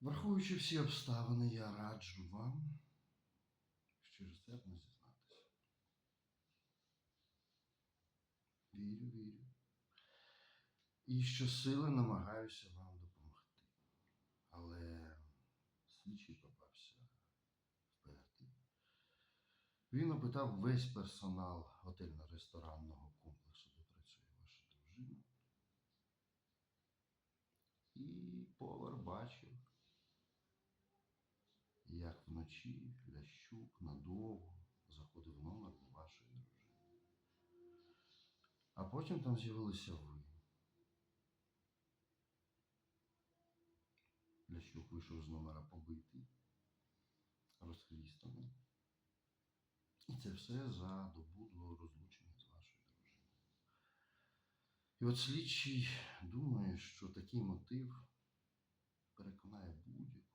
Враховуючи всі обставини, я раджу вам щиросердно зізнатися. Вірю, вірю. І щосили намагаюся вам допомогти. Але слідчий попався вперед. Він опитав весь персонал готельно-ресторанного комплексу, де працює ваша дружина. І повар бачив, як вночі Лящук надовго заходив в номер до вашої дружини. А потім там з'явилися ви. Лящук вийшов з номера побитий, розхрістаний. І це все за добу до розлучення з вашою дружиною. І от слідчий думає, що такий мотив переконає будь-яку